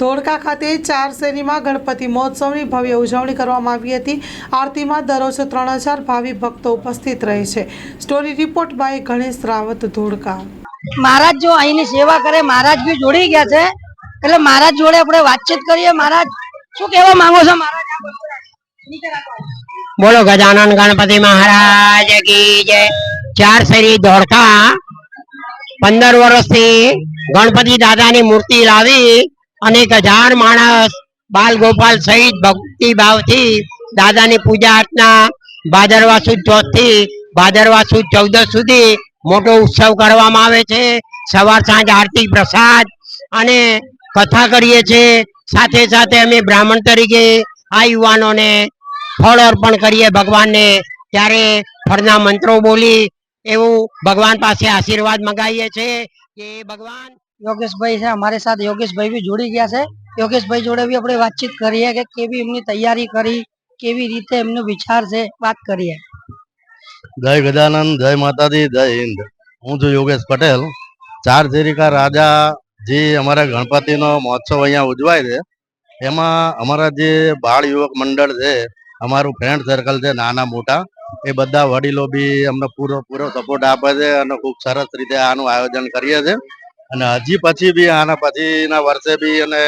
ધોળકા ખાતે ચાર શેરીમાં ગણપતિ મહોત્સવની ભવ્ય ઉજવણી કરવામાં આવી હતી. આરતીમાં દરરોજ ત્રણ હજાર ભાવિ ભક્તો ઉપસ્થિત રહે છે. Story report by Ganesh Rawat Dholka. મહારાજ જો અહીંની સેવા કરે મહારાજ બી જોડી ગયા છે. એટલે મહારાજ જોડે આપણે વાતચીત કરીએ. મહારાજ શું કહેવા માંગો છો મહારાજ. બોલો ગજાનન ગણપતિ મહારાજ કી જય. ચાર શેરી ધોળકા. પંદર વર્ષથી ગણપતિ દાદાની મૂર્તિ લાવી અનેક હજાર માણસ, બાલ ગોપાલ સહિત ભક્તિ ભાવથી દાદાની પૂજા અર્ચના ભાદરવા સુદ ચોથથી ભાદરવા સુદ ચૌદસ સુધી મોટો ઉત્સવ કરવામાં આવે છે. સવાર સાંજ આરતી પ્રસાદ અને કથા કરીએ છીએ સાથે સાથે અમે બ્રાહ્મણ તરીકે આ યુવાનોને ફળ અર્પણ કરીએ ભગવાનને. ત્યારે ફળના મંત્રો બોલી એવું ભગવાન પાસે આશીર્વાદ મંગાવીએ છીએ કે ભગવાન યોગેશભાઈ છે, અમારી સાથે યોગેશભાઈ બી જોડી ગયા છે. યોગેશભાઈ જોડે બી આપણે વાતચીત કરીએ કે કેવી એમની તૈયારી કરી, કેવી રીતે એમનો વિચાર છે, વાત કરીએ. જય ગજાનંદ, જય માતાજી, જય હિન્દ. હું છું યોગેશ પટેલ. ચાર શેરીકા રાજા જે અમારા ગણપતિનો મહોત્સવ અહીંયા ઉજવાય છે, એમાં અમારા જે બાળ યુવક મંડળ છે, અમારું ફ્રેન્ડ સર્કલ છે, નાના મોટા, એ બધા વડીલો બી અમને પૂરો પૂરો સપોર્ટ આપે છે અને ખૂબ સરસ રીતે આનું આયોજન કરીએ છે. અને હજી પછી બી આના પછીના વર્ષે બી અને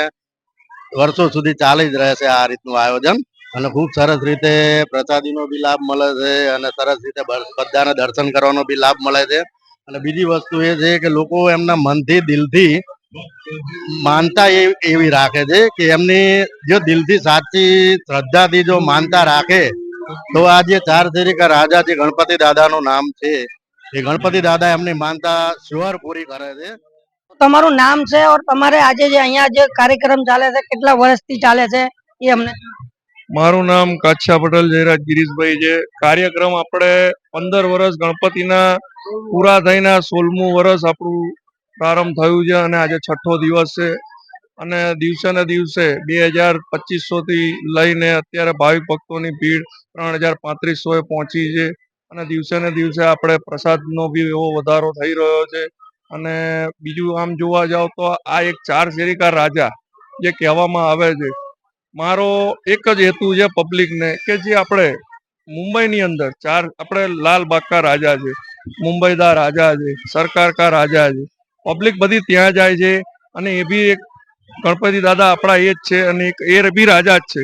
વર્ષો સુધી ચાલી જ રહેશે આ રીતનું આયોજન. અને ખૂબ સરસ રીતે પ્રસાદીનો બી લાભ મળે છે અને સરસ રીતે બધાને દર્શન કરવાનો બી લાભ મળે છે. અને બીજી વસ્તુ એ છે કે લોકો એમના મનથી દિલથી માનતા એવી રાખે છે કે એમની જો દિલથી સાચી શ્રદ્ધાથી જો માનતા રાખે, તો આ જે ચાર શેરીકા રાજા જે ગણપતિ દાદાનું નામ છે, એ ગણપતિ દાદા એમની માનતા શ્યોર પૂરી કરે છે. તમારું નામ છે તમારે આજે જે અહીંયા જે કાર્યક્રમ ચાલે છે, કેટલા વર્ષથી ચાલે છે એ અમને મારું નામ કાછા પટેલ, જયરાજ ગિરીશભાઈ છે. કાર્યક્રમ આપણે પંદર વર્ષ ગણપતિના પૂરા થઈને સોળમું વર્ષ આપણું પ્રારંભ થયું છે અને આજે છઠ્ઠો દિવસ છે. અને દિવસે ને દિવસે બે હજારથી લઈને અત્યારે ભાવિક ભક્તોની ભીડ ત્રણ હજાર પાંત્રીસો એ પહોંચી છે. અને દિવસે ને દિવસે આપણે પ્રસાદનો બી એવો વધારો થઈ રહ્યો છે. અને બીજું આમ જોવા જાવ તો આ એક ચાર શેરીકા રાજા જે કહેવામાં આવે છે, મારો એક જ હેતુ છે પબ્લિકને કે જે આપણે મુંબઈની અંદર ચાર આપણે લાલબાગ કા રાજા છે, મુંબઈદા રાજા છે સરકાર કા રાજા છે પબ્લિક બધી ત્યાં જાય છે અને એ બી એક ગણપતિ દાદા આપણા એ જ છે અને એક એ બી રાજા જ છે.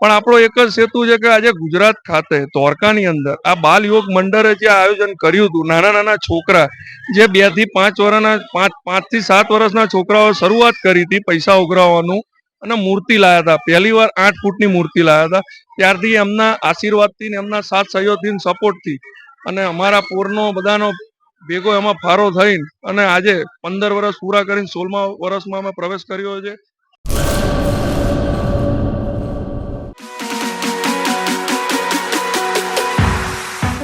પણ આપણો એક જ સેતુ છે કે આજે ગુજરાત ખાતે દ્વારકાની અંદર આ બાલ યોગ મંડળે જે આયોજન કર્યું હતું, નાના નાના છોકરા જે બેથી પાંચ વર્ષના પાંચ પાંચથી સાત વર્ષના છોકરાઓ શરૂઆત કરી હતી પૈસા ઉઘરાવવાનું અને મૂર્તિ લાયા હતા. પહેલી વાર આઠ ફૂટની મૂર્તિ લાયા હતા. ત્યારથી એમના આશીર્વાદથી એમના સાથ સહયોગથી સપોર્ટથી અને અમારા પોરનો બધાનો ભેગો એમાં ફારો થઈને અને આજે પંદર વર્ષ પૂરા કરીને સોળમા વર્ષમાં અમે પ્રવેશ કર્યો છે.